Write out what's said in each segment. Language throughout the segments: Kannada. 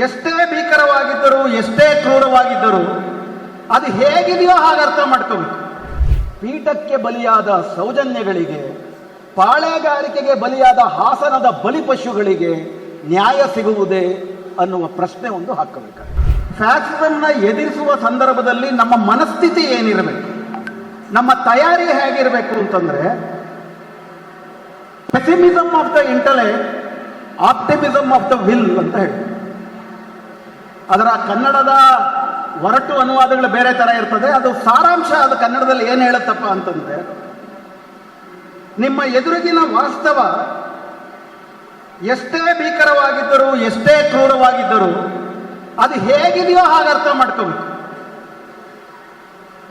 ಎಷ್ಟೇ ಭೀಕರವಾಗಿದ್ದರೂ, ಎಷ್ಟೇ ಕ್ರೂರವಾಗಿದ್ದರೂ, ಅದು ಹೇಗಿದೆಯೋ ಹಾಗೆ ಅರ್ಥ ಮಾಡ್ಕೋಬೇಕು. ಪೀಠಕ್ಕೆ ಬಲಿಯಾದ ಸೌಜನ್ಯಗಳಿಗೆ, ಪಾಳೆಗಾರಿಕೆಗೆ ಬಲಿಯಾದ ಹಾಸನದ ಬಲಿಪಶುಗಳಿಗೆ ನ್ಯಾಯ ಸಿಗುವುದೇ ಅನ್ನುವ ಪ್ರಶ್ನೆ ಒಂದು ಹಾಕಬೇಕು ಫ್ಯಾಕ್ಸಿಸಮ್ನ ಎದುರಿಸುವ ಸಂದರ್ಭದಲ್ಲಿ ನಮ್ಮ ಮನಸ್ಥಿತಿ ಏನಿರಬೇಕು? ನಮ್ಮ ತಯಾರಿ ಹೇಗಿರಬೇಕು ಅಂತಂದ್ರೆ pessimism of the intellect optimism of the will ಅಂತ ಹೇಳಿ. ಅದರ ಕನ್ನಡದ ಒರಟು ಅನುವಾದಗಳು ಬೇರೆ ತರ ಇರ್ತದೆ. ಅದು ಸಾರಾಂಶ ಅದು ಕನ್ನಡದಲ್ಲಿ ಏನು ಹೇಳುತ್ತಪ್ಪ ಅಂತಂದ್ರೆ, ನಿಮ್ಮ ಎದುರಿಗಿನ ವಾಸ್ತವ ಎಷ್ಟೇ ಭೀಕರವಾಗಿದ್ದರೂ, ಎಷ್ಟೇ ಕ್ರೂರವಾಗಿದ್ದರೂ, ಅದು ಹೇಗಿದೆಯೋ ಹಾಗೆ ಅರ್ಥ ಮಾಡ್ಕೋಬೇಕು.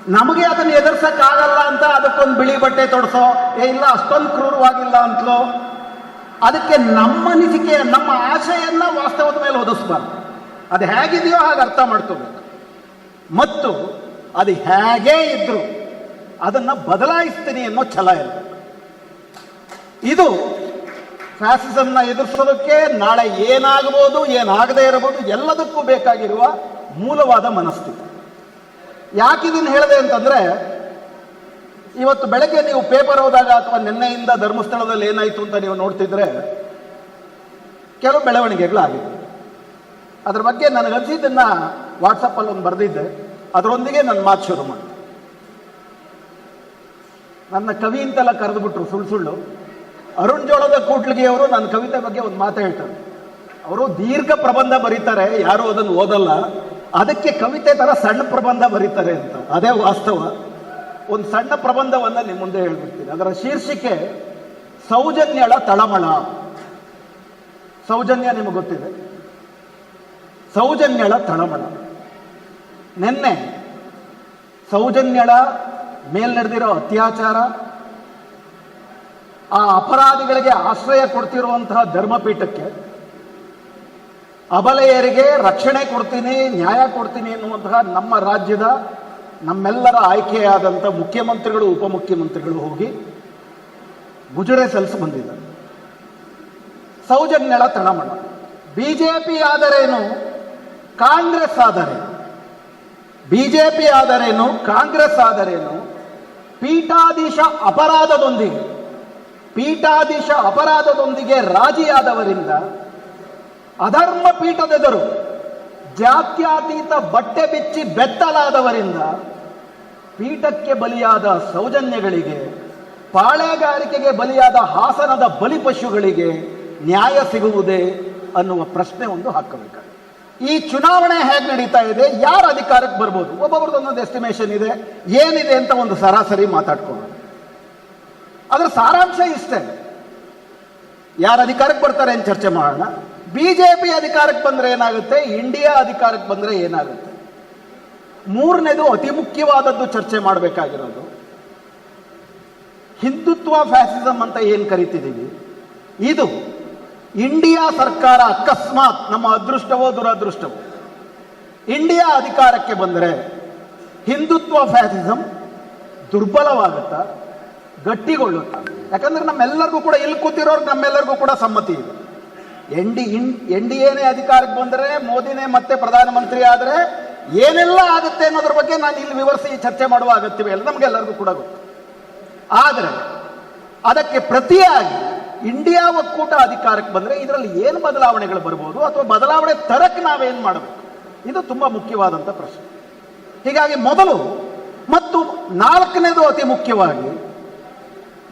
ನಮಗೆ ಅದನ್ನು ಎದುರ್ಸಕ್ಕಾಗಲ್ಲ ಅಂತ ಅದಕ್ಕೊಂದು ಬಿಳಿ ಬಟ್ಟೆ ತೊಡಸೋ, ಏ ಇಲ್ಲ, ಅಷ್ಟೊಂದು ಕ್ರೂರವಾಗಿಲ್ಲ ಅಂತಲೋ ಅದಕ್ಕೆ ನಮ್ಮ ಅನಿಸಿಕೆ, ನಮ್ಮ ಆಶೆಯನ್ನ ವಾಸ್ತವದ ಮೇಲೆ ಒದಿಸ್ಬಾರ್ದು ಅದು ಹೇಗಿದೆಯೋ ಹಾಗೆ ಅರ್ಥ ಮಾಡ್ಕೋಬೇಕು. ಮತ್ತು ಅದು ಹೇಗೇ ಇದ್ರು ಅದನ್ನು ಬದಲಾಯಿಸ್ತೀನಿ ಅನ್ನೋ ಛಲ ಇರಬೇಕು. ಇದು ಫ್ಯಾಸಿಸಮ್ನ ಎದುರಿಸೋದಕ್ಕೆ ನಾಳೆ ಏನಾಗಬಹುದು ಏನಾಗದೇ ಇರಬಹುದು ಎಲ್ಲದಕ್ಕೂ ಬೇಕಾಗಿರುವ ಮೂಲವಾದ ಮನಸ್ಥಿತಿ. ಯಾಕೆ ಇದನ್ನು ಹೇಳಿದೆ ಅಂತಂದ್ರೆ, ಇವತ್ತು ಬೆಳಗ್ಗೆ ನೀವು ಪೇಪರ್ ಹೋದಾಗ ಅಥವಾ ನಿನ್ನೆಯಿಂದ ಧರ್ಮಸ್ಥಳದಲ್ಲಿ ಏನಾಯಿತು ಅಂತ ನೀವು ನೋಡ್ತಿದ್ರೆ, ಕೆಲವು ಬೆಳವಣಿಗೆಗಳಾಗಿದೆ ಅದ್ರ ಬಗ್ಗೆ ನನಗೆ ನನಗನ್ಸಿದ್ದನ್ನ ವಾಟ್ಸಪ್ಪಲ್ಲಿ ಒಂದು ಬರೆದಿದ್ದೆ. ಅದರೊಂದಿಗೆ ನನ್ನ ಮಾತು ಶುರು ಮಾಡಿ. ನನ್ನ ಕವಿ ಅಂತೆಲ್ಲ ಕರೆದುಬಿಟ್ರು ಸುಳ್ಳು ಸುಳ್ಳು. ಅರುಣ್ ಜೋಳದ ಕೂಟ್ಲಿಗೆ ಅವರು ನನ್ನ ಕವಿತೆ ಬಗ್ಗೆ ಒಂದು ಮಾತು ಹೇಳ್ತಾರೆ. ಅವರು ದೀರ್ಘ ಪ್ರಬಂಧ ಬರೀತಾರೆ, ಯಾರು ಅದನ್ನು ಓದಲ್ಲ. ಅದಕ್ಕೆ ಕವಿತೆ ಥರ ಸಣ್ಣ ಪ್ರಬಂಧ ಬರೀತಾರೆ ಅಂತ. ಅದೇ ವಾಸ್ತವ. ಒಂದು ಸಣ್ಣ ಪ್ರಬಂಧವನ್ನು ನಿಮ್ಮ ಮುಂದೆ ಹೇಳ್ಬಿಡ್ತೀನಿ. ಅದರ ಶೀರ್ಷಿಕೆ ಸೌಜನ್ಯಳ ತಳಮಳ. ಸೌಜನ್ಯ ನಿಮಗೆ ಗೊತ್ತಿದೆ. ಸೌಜನ್ಯಳ ತಳಮಳ. ನಿನ್ನೆ ಸೌಜನ್ಯಳ ಮೇಲ್ ನಡೆದಿರೋ ಅತ್ಯಾಚಾರ, ಆ ಅಪರಾಧಿಗಳಿಗೆ ಆಶ್ರಯ ಕೊಡ್ತಿರುವಂತಹ ಧರ್ಮಪೀಠಕ್ಕೆ ಅಬಲೆಯರಿಗೆ ರಕ್ಷಣೆ ಕೊಡ್ತೀನಿ, ನ್ಯಾಯ ಕೊಡ್ತೀನಿ ಎನ್ನುವಂತಹ ನಮ್ಮ ರಾಜ್ಯದ ನಮ್ಮೆಲ್ಲರ ಆಯ್ಕೆಯಾದಂಥ ಮುಖ್ಯಮಂತ್ರಿಗಳು, ಉಪಮುಖ್ಯಮಂತ್ರಿಗಳು ಹೋಗಿ ಗುಜರೆ ಸಲ್ಲಿಸಿ ಬಂದಿದ್ದಾರೆ. ಸೌಜನ್ಯಳ ತಳಮಳ. ಬಿಜೆಪಿ ಆದರೇನು ಕಾಂಗ್ರೆಸ್ ಆದರೆ, ಬಿಜೆಪಿ ಆದರೇನು, ಕಾಂಗ್ರೆಸ್ ಆದರೇನು, ಪೀಠಾಧೀಶ ಅಪರಾಧದೊಂದಿಗೆ ಪೀಠಾಧೀಶ ಅಪರಾಧದೊಂದಿಗೆ ರಾಜಿಯಾದವರಿಂದ ಅಧರ್ಮ ಪೀಠದೆದುರು, ಜಾತ್ಯತೀತ ಬಟ್ಟೆ ಬಿಚ್ಚಿ ಬೆತ್ತಲಾದವರಿಂದ ಪೀಠಕ್ಕೆ ಬಲಿಯಾದ ಸೌಜನ್ಯಗಳಿಗೆ, ಪಾಳೆಗಾರಿಕೆಗೆ ಬಲಿಯಾದ ಹಾಸನದ ಬಲಿಪಶುಗಳಿಗೆ ನ್ಯಾಯ ಸಿಗುವುದೇ ಅನ್ನುವ ಪ್ರಶ್ನೆ ಒಂದು ಹಾಕಬೇಕು ಈ ಚುನಾವಣೆ ಹೇಗೆ ನಡೀತಾ ಇದೆ, ಯಾರು ಅಧಿಕಾರಕ್ಕೆ ಬರ್ಬೋದು? ಒಬ್ಬೊಬ್ರದ್ದು ಒಂದೊಂದು ಎಸ್ಟಿಮೇಷನ್ ಇದೆ. ಏನಿದೆ ಅಂತ ಒಂದು ಸರಾಸರಿ ಮಾತಾಡ್ಕೊಳ್ಳೋಣ ಅದರ ಸಾರಾಂಶ ಇಷ್ಟೇ. ಯಾರು ಅಧಿಕಾರಕ್ಕೆ ಬರ್ತಾರೆ ಅಂತ ಚರ್ಚೆ ಮಾಡೋಣ. ಬಿಜೆಪಿ ಅಧಿಕಾರಕ್ಕೆ ಬಂದರೆ ಏನಾಗುತ್ತೆ? ಇಂಡಿಯಾ ಅಧಿಕಾರಕ್ಕೆ ಬಂದರೆ ಏನಾಗುತ್ತೆ? ಮೂರನೇದು ಅತಿ ಮುಖ್ಯವಾದದ್ದು ಚರ್ಚೆ ಮಾಡಬೇಕಾಗಿರೋದು. ಹಿಂದುತ್ವ ಫ್ಯಾಸಿಸಮ್ ಅಂತ ಏನು ಕರಿತಿದ್ದೀವಿ ಇದು ಇಂಡಿಯಾ ಸರ್ಕಾರ ಅಕಸ್ಮಾತ್ ನಮ್ಮ ಅದೃಷ್ಟವೋ ದುರದೃಷ್ಟವೋ. ಇಂಡಿಯಾ ಅಧಿಕಾರಕ್ಕೆ ಬಂದರೆ ಹಿಂದುತ್ವ ಫ್ಯಾಸಿಸಮ್ ದುರ್ಬಲವಾಗುತ್ತಾ, ಗಟ್ಟಿಗೊಳ್ಳುತ್ತಾ. ಯಾಕಂದ್ರೆ ನಮ್ಮೆಲ್ಲರಿಗೂ ಕೂಡ ಇಲ್ಲಿ ಕೂತಿರೋರು ನಮ್ಮೆಲ್ಲರಿಗೂ ಕೂಡ ಸಮ್ಮತಿ ಇದೆ. ಎನ್ ಡಿ ಇನ್ ಎನ್ ಡಿ ಎನೇ ಅಧಿಕಾರಕ್ಕೆ ಬಂದರೆ, ಮೋದಿನೇ ಮತ್ತೆ ಪ್ರಧಾನಮಂತ್ರಿ ಆದರೆ ಏನೆಲ್ಲ ಆಗುತ್ತೆ ಅನ್ನೋದ್ರ ಬಗ್ಗೆ ನಾನು ಇಲ್ಲಿ ವಿವರಿಸಿ ಚರ್ಚೆ ಮಾಡುವ ಅಗತ್ಯವೇ ಇಲ್ಲ. ನಮಗೆಲ್ಲರಿಗೂ ಕೂಡ ಗೊತ್ತು. ಆದರೆ ಅದಕ್ಕೆ ಪ್ರತಿಯಾಗಿ ಇಂಡಿಯಾ ಒಕ್ಕೂಟ ಅಧಿಕಾರಕ್ಕೆ ಬಂದರೆ ಇದರಲ್ಲಿ ಏನು ಬದಲಾವಣೆಗಳು ಬರ್ಬೋದು ಅಥವಾ ಬದಲಾವಣೆ ತರಕ್ಕೆ ನಾವೇನು ಮಾಡಬೇಕು? ಇದು ತುಂಬ ಮುಖ್ಯವಾದಂಥ ಪ್ರಶ್ನೆ. ಹೀಗಾಗಿ ಮೊದಲು ಮತ್ತು ನಾಲ್ಕನೇದು ಅತಿ ಮುಖ್ಯವಾಗಿ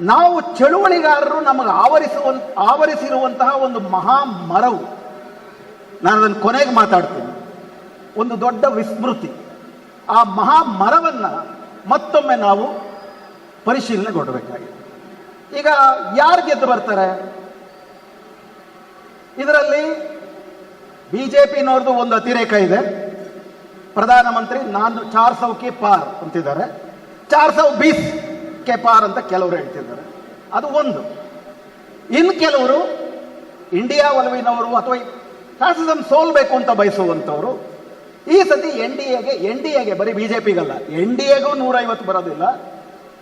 ನಾವು ಚಳುವಳಿಗಾರರು ನಮಗೆ ಆವರಿಸುವ ಆವರಿಸಿರುವಂತಹ ಒಂದು ಮಹಾ ಮರವು. ನಾನು ಅದನ್ನು ಕೊನೆಗೆ ಮಾತಾಡ್ತೀನಿ. ಒಂದು ದೊಡ್ಡ ವಿಸ್ಮೃತಿ. ಆ ಮಹಾ ಮರವನ್ನು ಮತ್ತೊಮ್ಮೆ ನಾವು ಪರಿಶೀಲನೆ ಕೊಡಬೇಕಾಗಿದೆ. ಈಗ ಯಾರು ಗೆದ್ದು ಬರ್ತಾರೆ? ಇದರಲ್ಲಿ ಬಿಜೆಪಿನವ್ರದ್ದು ಒಂದು ಅತಿರೇಕ ಇದೆ. ಪ್ರಧಾನಮಂತ್ರಿ ನಾನು ಚಾರ್ ಕೆ ಪಾರ್ ಅಂತಿದ್ದಾರೆ. ಚಾರ್ ಸೌ ಬೀಸ್ ಕೆ ಪಾರ್ ಅಂತ ಕೆಲವರು ಹೇಳ್ತಿದ್ದಾರೆ. ಅದು ಒಂದು. ಇನ್ನು ಕೆಲವರು ಇಂಡಿಯಾ ಒಲವಿನವರು ಅಥವಾ ಫ್ಯಾಸಿಸಮ್ ಸೋಲ್ಬೇಕು ಅಂತ ಬಯಸುವಂಥವರು, ಈ ಸತಿ ಎನ್ ಡಿ ಎಗೆ, ಎನ್ ಡಿ ಎಗೆ ಬರೀ ಬಿಜೆಪಿಗಲ್ಲ, ಎನ್ ಡಿ ಎಗೂ ನೂರೈವತ್ತು ಬರೋದಿಲ್ಲ.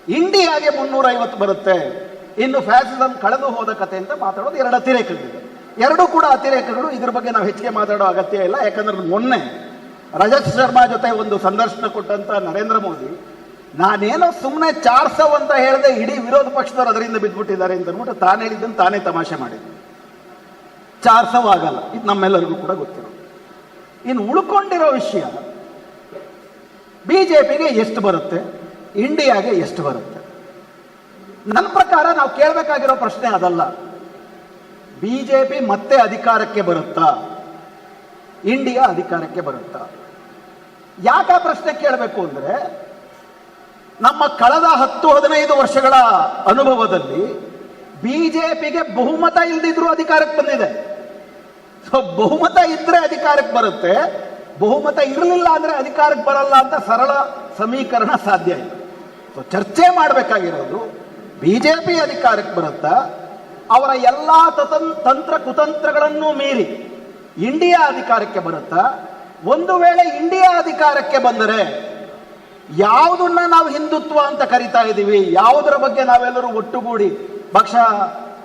ಇಂಡಿಯಾಗೆ ಮುನ್ನೂರೈವತ್ತು ಬರುತ್ತೆ. ಇನ್ನು ಫ್ಯಾಸಿಸಂ ಕಳೆದು ಹೋದ ಕತೆ ಅಂತ ಮಾತಾಡೋದು ಎರಡು ಅತಿರೇಕಗಳಿದೆ ಎರಡೂ ಕೂಡ ಅತಿರೇಕಗಳು, ಇದ್ರ ಬಗ್ಗೆ ನಾವು ಹೆಚ್ಚಿಗೆ ಮಾತಾಡೋ ಅಗತ್ಯ ಇಲ್ಲ, ಯಾಕಂದ್ರೆ ಮೊನ್ನೆ ರಜತ್ ಶರ್ಮಾ ಜೊತೆ ಒಂದು ಸಂದರ್ಶನ ಕೊಟ್ಟಂತ ನರೇಂದ್ರ ಮೋದಿ, ನಾನೇನೋ ಸುಮ್ಮನೆ ಚಾರ್ಸವ್ ಅಂತ ಹೇಳದೆ ಇಡೀ ವಿರೋಧ ಪಕ್ಷದವರು ಅದರಿಂದ ಬಿದ್ದುಬಿಟ್ಟಿದ್ದಾರೆ ಅಂತ ಅಂದ್ಬಿಟ್ಟು ತಾನು ಹೇಳಿದ್ದನ್ನು ತಾನೇ ತಮಾಷೆ ಮಾಡಿದ್ದು. ಚಾರ್ಸವ್ ಆಗಲ್ಲ, ಇದು ನಮ್ಮೆಲ್ಲರಿಗೂ ಕೂಡ ಗೊತ್ತಿರೋ ಇನ್ನು ಉಳ್ಕೊಂಡಿರೋ ವಿಷಯ, ಬಿಜೆಪಿಗೆ ಎಷ್ಟು ಬರುತ್ತೆ ಇಂಡಿಯಾಗೆ ಎಷ್ಟು ಬರುತ್ತೆ? ನನ್ನ ಪ್ರಕಾರ ನಾವು ಕೇಳಬೇಕಾಗಿರೋ ಪ್ರಶ್ನೆ ಅದಲ್ಲ. ಬಿಜೆಪಿ ಮತ್ತೆ ಅಧಿಕಾರಕ್ಕೆ ಬರುತ್ತಾ? ಇಂಡಿಯಾ ಅಧಿಕಾರಕ್ಕೆ ಬರುತ್ತಾ? ಯಾಕೆ ಪ್ರಶ್ನೆ ಕೇಳಬೇಕು ಅಂದರೆ, ನಮ್ಮ ಕಳೆದ ಹತ್ತು ಹದಿನೈದು ವರ್ಷಗಳ ಅನುಭವದಲ್ಲಿ ಬಿಜೆಪಿಗೆ ಬಹುಮತ ಇಲ್ಲದಿದ್ರೂ ಅಧಿಕಾರಕ್ಕೆ ಬಂದಿದೆ. ಸೊ ಬಹುಮತ ಇದ್ರೆ ಅಧಿಕಾರಕ್ಕೆ ಬರುತ್ತೆ. ಬಹುಮತ ಇರಲಿಲ್ಲ ಅಂದ್ರೆ ಅಧಿಕಾರಕ್ಕೆ ಬರಲ್ಲ ಅಂತ ಸರಳ ಸಮೀಕರಣ ಸಾಧ್ಯ ಇಲ್ಲ. ಸೊ ಚರ್ಚೆ ಮಾಡಬೇಕಾಗಿರೋದು ಬಿಜೆಪಿ ಅಧಿಕಾರಕ್ಕೆ ಬರುತ್ತಾ ಅವರ ಎಲ್ಲ ತತನ್ ತಂತ್ರ ಕುತಂತ್ರಗಳನ್ನು ಮೀರಿ ಇಂಡಿಯಾ ಅಧಿಕಾರಕ್ಕೆ ಬರುತ್ತಾ, ಒಂದು ವೇಳೆ ಇಂಡಿಯಾ ಅಧಿಕಾರಕ್ಕೆ ಬಂದರೆ ಯಾವುದನ್ನ ನಾವು ಹಿಂದುತ್ವ ಅಂತ ಕರಿತಾ ಇದ್ದೀವಿ, ಯಾವುದರ ಬಗ್ಗೆ ನಾವೆಲ್ಲರೂ ಒಟ್ಟುಗೂಡಿ ಪಕ್ಷ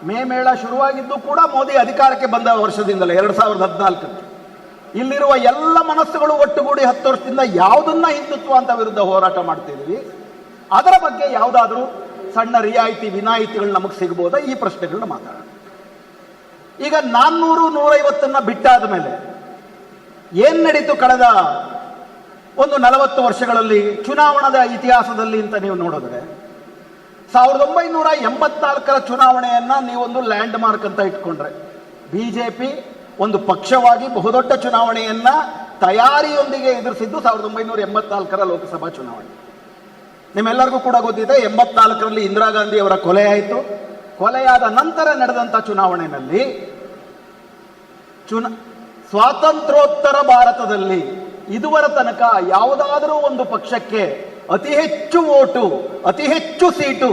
ಮೇ ಮೇಳ ಶುರುವಾಗಿದ್ದು ಕೂಡ ಮೋದಿ ಅಧಿಕಾರಕ್ಕೆ ಬಂದ ವರ್ಷದಿಂದಲೇ, ಎರಡು ಸಾವಿರದ ಹದಿನಾಲ್ಕಕ್ಕೆ. ಇಲ್ಲಿರುವ ಎಲ್ಲ ಮನಸ್ಸುಗಳು ಒಟ್ಟುಗೂಡಿ ಹತ್ತು ವರ್ಷದಿಂದ ಯಾವುದನ್ನ ಹಿಂದುತ್ವ ಅಂತ ವಿರುದ್ಧ ಹೋರಾಟ ಮಾಡ್ತಿದ್ದೀವಿ ಅದರ ಬಗ್ಗೆ ಯಾವುದಾದ್ರೂ ಸಣ್ಣ ರಿಯಾಯಿತಿ ವಿನಾಯಿತಿಗಳು ನಮಗೆ ಸಿಗ್ಬೋದಾ? ಈ ಪ್ರಶ್ನೆಗಳನ್ನ ಮಾತಾಡೋಣ. ಈಗ ನಾನ್ನೂರು ನೂರೈವತ್ತನ್ನ ಬಿಟ್ಟಾದ ಮೇಲೆ ಏನ್ ನಡೀತು ಕಳೆದ ಒಂದು ನಲವತ್ತು ವರ್ಷಗಳಲ್ಲಿ ಚುನಾವಣದ ಇತಿಹಾಸದಲ್ಲಿ ಅಂತ ನೀವು ನೋಡಿದ್ರೆ ಸಾವಿರದ ಒಂಬೈನೂರ ಎಂಬತ್ನಾಲ್ಕರ ಚುನಾವಣೆಯನ್ನ ನೀವೊಂದು ಲ್ಯಾಂಡ್ ಮಾರ್ಕ್ ಅಂತ ಇಟ್ಕೊಂಡ್ರೆ. ಬಿಜೆಪಿ ಒಂದು ಪಕ್ಷವಾಗಿ ಬಹುದೊಡ್ಡ ಚುನಾವಣೆಯನ್ನ ತಯಾರಿಯೊಂದಿಗೆ ಎದುರಿಸಿದ್ದು ಸಾವಿರದ ಒಂಬೈನೂರ ಎಂಬತ್ನಾಲ್ಕರ ಲೋಕಸಭಾ ಚುನಾವಣೆ. ನಿಮ್ಮೆಲ್ಲರಿಗೂ ಕೂಡ ಗೊತ್ತಿದೆ, ಎಂಬತ್ನಾಲ್ಕರಲ್ಲಿ ಇಂದಿರಾ ಗಾಂಧಿ ಅವರ ಕೊಲೆ ಆಯಿತು. ಕೊಲೆಯಾದ ನಂತರ ನಡೆದಂಥ ಚುನಾವಣೆಯಲ್ಲಿ ಚುನ, ಸ್ವಾತಂತ್ರ್ಯೋತ್ತರ ಭಾರತದಲ್ಲಿ ಇದುವರ ತನಕ ಯಾವುದಾದರೂ ಒಂದು ಪಕ್ಷಕ್ಕೆ ಅತಿ ಹೆಚ್ಚು ಓಟು, ಅತಿ ಹೆಚ್ಚು ಸೀಟು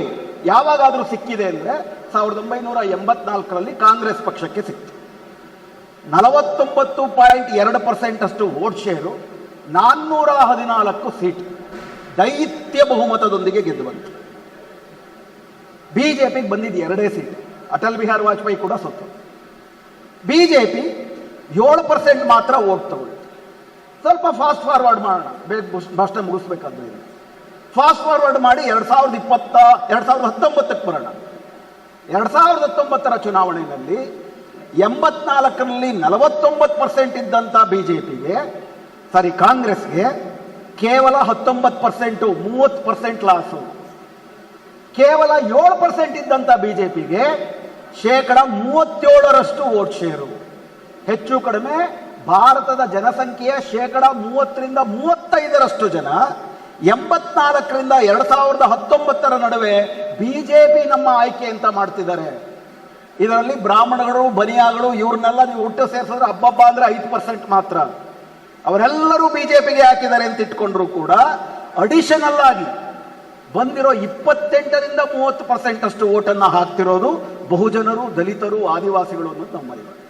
ಯಾವಾಗಾದರೂ ಸಿಕ್ಕಿದೆ ಅಂದ್ರೆ ಸಾವಿರದ ಒಂಬೈನೂರ ಎಂಬತ್ನಾಲ್ಕರಲ್ಲಿ ಕಾಂಗ್ರೆಸ್ ಪಕ್ಷಕ್ಕೆ ಸಿಕ್ತು. ನಲವತ್ತೊಂಬತ್ತು ಪಾಯಿಂಟ್ ಎರಡು ಪರ್ಸೆಂಟ್ ಅಷ್ಟು ವೋಟ್ ಶೇರು, ನಾನ್ನೂರ ಹದಿನಾಲ್ಕು ಸೀಟ್. ದೈತ್ಯ ಬಹುಮತದೊಂದಿಗೆ ಗೆದ್ದು ಬಂತು. ಬಿಜೆಪಿಗೆ ಬಂದಿದ್ದು ಎರಡೇ ಸೀಟ್. ಅಟಲ್ ಬಿಹಾರಿ ವಾಜಪೇಯಿ ಕೂಡ ಸೊತ್ತು. ಬಿಜೆಪಿ ಏಳು ಪರ್ಸೆಂಟ್ ಮಾತ್ರ ಓಟ್ ತಗೊಳ್ತು ಸ್ವಲ್ಪ ಫಾಸ್ಟ್ ಫಾರ್ವರ್ಡ್ ಮಾಡೋಣ. ಬೇಗ ಭಾಷಣ ಮುಗಿಸ್ಬೇಕಾದ್ರೆ ಫಾಸ್ಟ್ ಫಾರ್ವರ್ಡ್ ಮಾಡಿ ಎರಡು ಸಾವಿರದ ಇಪ್ಪತ್ತ, ಎರಡು ಸಾವಿರದ ಹತ್ತೊಂಬತ್ತಕ್ಕೆ ಬರೋಣ. ಎರಡ್ ಸಾವಿರದ ಹತ್ತೊಂಬತ್ತರ ಚುನಾವಣೆಯಲ್ಲಿ ಎಂಬತ್ನಾಲ್ಕರಲ್ಲಿ ನಲವತ್ತೊಂಬತ್ತು ಪರ್ಸೆಂಟ್ ಇದ್ದಂಥ ಬಿಜೆಪಿಗೆ, ಸಾರಿ ಕಾಂಗ್ರೆಸ್ಗೆ ಕೇವಲ ಹತ್ತೊಂಬತ್ತು ಪರ್ಸೆಂಟು ಮೂವತ್ತು ಪರ್ಸೆಂಟ್ ಲಾಸು ಕೇವಲ ಏಳು ಪರ್ಸೆಂಟ್ ಇದ್ದಂಥ ಬಿಜೆಪಿಗೆ ಶೇಕಡ ಮೂವತ್ತೇಳರಷ್ಟು ವೋಟ್ ಶೇರು. ಹೆಚ್ಚು ಕಡಿಮೆ ಭಾರತದ ಜನಸಂಖ್ಯೆಯ ಶೇಕಡ ಮೂವತ್ತರಿಂದ ಮೂವತ್ತೈದರಷ್ಟು ಜನ ಎಂಬತ್ನಾಲ್ಕರಿಂದ ಎರಡು ಸಾವಿರದ ಹತ್ತೊಂಬತ್ತರ ನಡುವೆ ಬಿಜೆಪಿ ನಮ್ಮ ಆಯ್ಕೆ ಅಂತ ಮಾಡ್ತಿದ್ದಾರೆ. ಇದರಲ್ಲಿ ಬ್ರಾಹ್ಮಣಗಳು, ಬನಿಯಾಗಳು, ಇವ್ರನ್ನೆಲ್ಲ ನೀವು ಹುಟ್ಟು ಸೇರಿಸಿದ್ರೆ ಹಬ್ಬಬ್ಬ ಅಂದ್ರೆ ಐದು ಪರ್ಸೆಂಟ್ ಮಾತ್ರ. ಅವರೆಲ್ಲರೂ ಬಿಜೆಪಿಗೆ ಹಾಕಿದ್ದಾರೆ ಅಂತ ಇಟ್ಕೊಂಡ್ರು ಕೂಡ ಅಡಿಷನಲ್ ಆಗಿ ಬಂದಿರೋ ಇಪ್ಪತ್ತೆಂಟರಿಂದ ಮೂವತ್ತು ಪರ್ಸೆಂಟ್ ಅಷ್ಟು ಓಟನ್ನು ಹಾಕ್ತಿರೋದು ಬಹುಜನರು, ದಲಿತರು, ಆದಿವಾಸಿಗಳು ಅನ್ನೋದು ನಮ್ಮಲ್ಲಿ.